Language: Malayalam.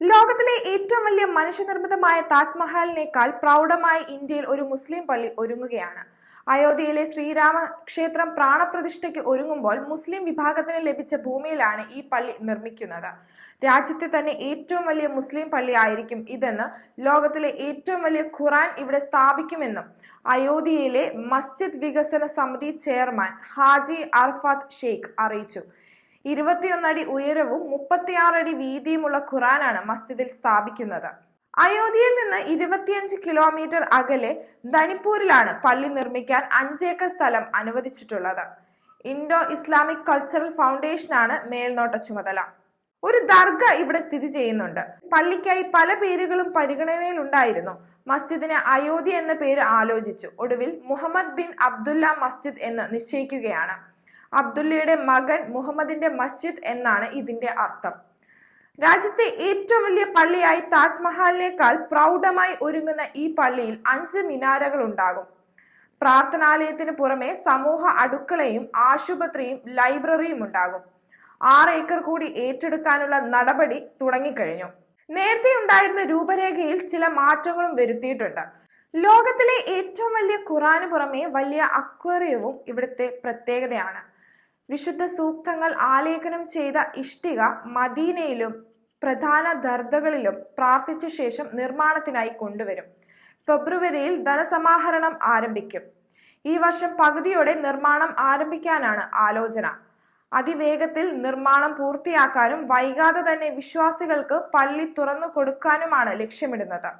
ലോകത്തിലെ ഏറ്റവും വലിയ മനുഷ്യനിർമ്മിതമായ താജ്മഹലിനേക്കാൾ പ്രൗഢമായി ഇന്ത്യയിൽ ഒരു മുസ്ലിം പള്ളി ഒരുങ്ങുകയാണ്. അയോധ്യയിലെ ശ്രീരാമ ക്ഷേത്രം പ്രാണപ്രതിഷ്ഠയ്ക്ക് ഒരുങ്ങുമ്പോൾ മുസ്ലിം വിഭാഗത്തിന് ലഭിച്ച ഭൂമിയിലാണ് ഈ പള്ളി നിർമ്മിക്കുന്നത്. രാജ്യത്തെ തന്നെ ഏറ്റവും വലിയ മുസ്ലിം പള്ളി ആയിരിക്കും ഇതെന്ന് ലോകത്തിലെ ഏറ്റവും വലിയ ഖുറാൻ ഇവിടെ സ്ഥാപിക്കുമെന്നും അയോധ്യയിലെ മസ്ജിദ് വികസന സമിതി ചെയർമാൻ ഹാജി അർഫാത്ത് ഷെയ്ഖ് അറിയിച്ചു. ഇരുപത്തിയൊന്നടി ഉയരവും മുപ്പത്തിയാറടി വീതിയുമുള്ള ഖുറാനാണ് മസ്ജിദിൽ സ്ഥാപിക്കുന്നത്. അയോധ്യയിൽ നിന്ന് ഇരുപത്തിയഞ്ച് കിലോമീറ്റർ അകലെ ധനിപ്പൂരിലാണ് പള്ളി നിർമ്മിക്കാൻ അഞ്ചേക്കർ സ്ഥലം അനുവദിച്ചിട്ടുള്ളത്. ഇൻഡോ ഇസ്ലാമിക് കൾച്ചറൽ ഫൗണ്ടേഷനാണ് മേൽനോട്ട ചുമതല. ഒരു ദർഗ ഇവിടെ സ്ഥിതി ചെയ്യുന്നുണ്ട്. പള്ളിക്കായി പല പേരുകളും പരിഗണനയിലുണ്ടായിരുന്നു. മസ്ജിദിന് അയോധ്യ എന്ന പേര് ആലോചിച്ചു. ഒടുവിൽ മുഹമ്മദ് ബിൻ അബ്ദുല്ല മസ്ജിദ് എന്ന് നിശ്ചയിക്കുകയാണ്. അബ്ദുല്ലയുടെ മകൻ മുഹമ്മദിന്റെ മസ്ജിദ് എന്നാണ് ഇതിന്റെ അർത്ഥം. രാജ്യത്തെ ഏറ്റവും വലിയ പള്ളിയായി താജ്മഹലിനേക്കാൾ പ്രൗഢമായി ഒരുങ്ങുന്ന ഈ പള്ളിയിൽ അഞ്ച് മിനാരകൾ ഉണ്ടാകും. പ്രാർത്ഥനാലയത്തിന് പുറമെ സമൂഹ അടുക്കളയും ആശുപത്രിയും ലൈബ്രറിയും ഉണ്ടാകും. ആറ് ഏക്കർ കൂടി ഏറ്റെടുക്കാനുള്ള നടപടി തുടങ്ങിക്കഴിഞ്ഞു. നേരത്തെ ഉണ്ടായിരുന്ന രൂപരേഖയിൽ ചില മാറ്റങ്ങളും വരുത്തിയിട്ടുണ്ട്. ലോകത്തിലെ ഏറ്റവും വലിയ ഖുറാന് പുറമെ വലിയ അക്വേറിയവും ഇവിടുത്തെ പ്രത്യേകതയാണ്. വിശുദ്ധ സൂക്തങ്ങൾ ആലേഖനം ചെയ്ത ഇഷ്ടിക മദീനയിലും പ്രധാന ദർദകളിലും പ്രാർത്ഥിച്ച ശേഷം നിർമ്മാണത്തിനായി കൊണ്ടുവരും. ഫെബ്രുവരിയിൽ ധനസമാഹരണം ആരംഭിക്കും. ഈ വർഷം പകുതിയോടെ നിർമ്മാണം ആരംഭിക്കാനാണ് ആലോചന. അതിവേഗത്തിൽ നിർമ്മാണം പൂർത്തിയാക്കാനും വൈകാതെ തന്നെ വിശ്വാസികൾക്ക് പള്ളി തുറന്നു കൊടുക്കാനുമാണ് ലക്ഷ്യമിടുന്നത്.